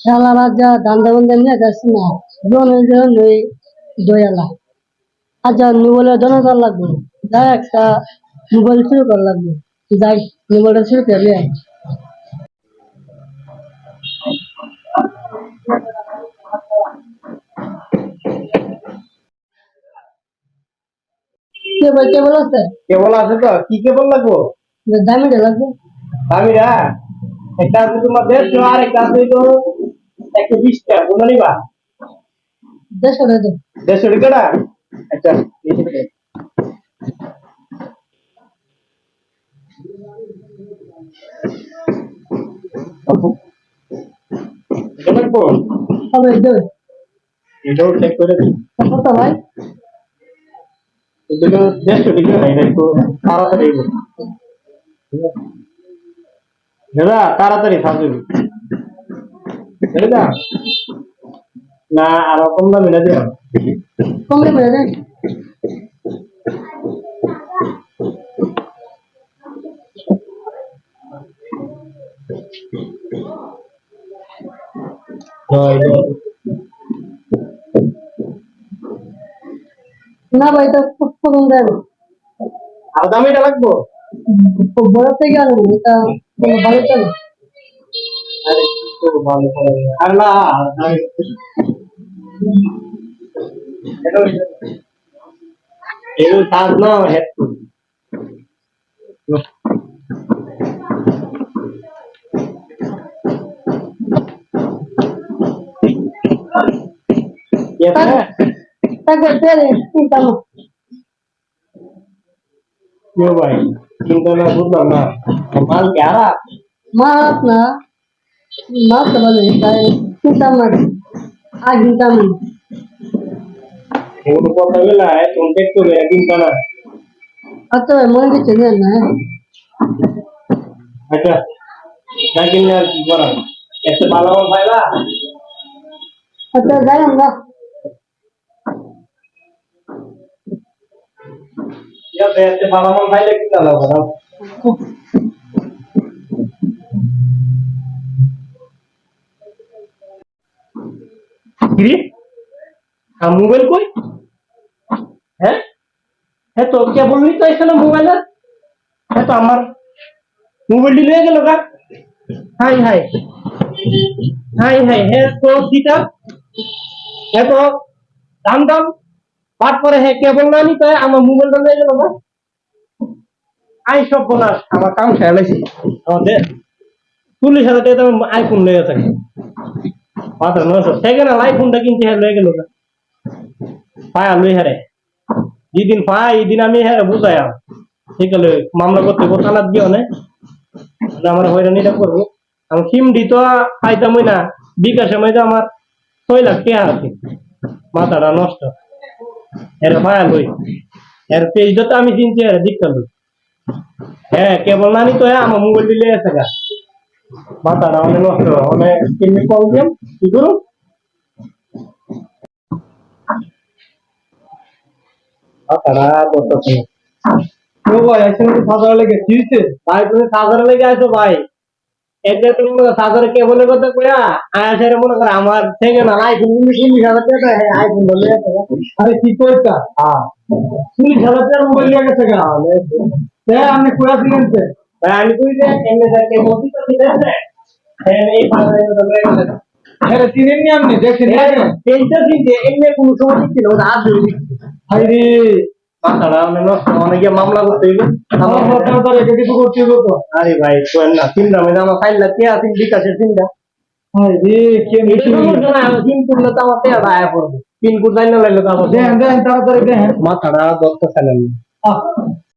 শালা রাজা দান্দা বান্দা নিয়ে যাচ্ছে না জন ওই দয়ালা আচ্ছা মোবাইলে দোকান লাগবে যাই একটা মোবাইল শুরু করা লাগবে যাই মোবাইলটা শুরু করে আছে কেবল আছে তো? কি কেবল লাগবো দামিটা লাগবে। দামিরা একটা আছে তোমার দেড়শো আর একটা আছে তো একশো বিশ টাকা কোনো নিবা? দেড়শো টাকা। দেড়শো টাকা? আচ্ছা বেশি টাকা। এটা লাগবো হবে এটাও চেক করে দিই কত ভাই। এগুলো দেড়শো টাকা না একটু তাড়াতাড়ি। দাদা তাড়াতাড়ি সাজুবি দাদা না আর কম দাম এটা দিও কমে করে দে না ভাই তো খুব কম দেন। আর দাম এটা লাগবো? খুব বড় থেকে গেল এটা ভালো চলে আরে কি করব ভালো করে আর না আমি এটা এটা সাজ না হেডফোন Yes, sir. માં સંબંધ વિસ્તારે ચિંતામાં આ ચિંતામાં હું લોકો કરેલા હે કોન્ટેક્ટ તો લેગિંગ કરા અતો મને બી ચેનલ ના અચ્છા લેગિંગ ના બરા એસે બાલાવા ફાયલા અતો જાય અંગા या बैठ के बालावा फायला कितना लगा কিরে আর মোবাইল কই? হ্যাঁ? হ্যাঁ তো কে বললি তো এখানে মোবাইল হ্যাঁ তো আমার মোবাইলটি লয়ে গেল গা। হাই হাই। হাই হাই। হ্যাঁ তো দিটা হ্যাঁ তো দাম দাম। পাট করে হ্যাঁ কেবল না নিতে আমার মোবাইলটা লয়ে গেল গা। আই সব বোনাস আমার কাম খেয়ালাইছি আমাদের চল্লিশ হাজার টাকা আইফোন থাকে। মাত্র নশো সেকেন্ড হ্যান্ড আইফোনটা কিনতে হ্যাঁ লয়ে গেল পায়া লই হারে যেদিন পাই এদিন আমি হ্যাঁ বুঝাইয়াম ঠিক আছে মামলা করতে থানাত গিয়ে অনেক আমার হয়রানিটা করব আমি সিমডি তো পাইতামই না বিকাশে মধ্যে আমার ছয় লাখ টাকা আছে মাথাটা নষ্ট। এর পায়া লই এর পেজটা তো আমি চিনছি এর দিকটা লই হ্যাঁ কেবল নানি তো হ্যাঁ আমার মোবাইল দিলে আছে গা। এতে তুমি মনে করে আমার থেকে না হ্যাঁ আরে, কি করতা হ্যাঁ। গেছে হ্যাঁ আপনি আপনি? কোনো ছিল আর ধরে আরে মাথাটা অনেক নষ্ট অনেকে মামলা করতে হইবে। আমার আপনার তো রেখে কিছু করতে হবে তো। আরে ভাই কোয়েন না চিন্তা মানে আমার ফাইল লাগে আছে বিকাশের চিন্তা আরে কে মিটিং সমস্যা করলে তো আমার টাকা আয়া পড়বে। পিন কোড জানি না লাগলে তো আমার দেন দেন তাড়াতাড়ি দেন। মাথাটা দশটা ফেলেন। আহ।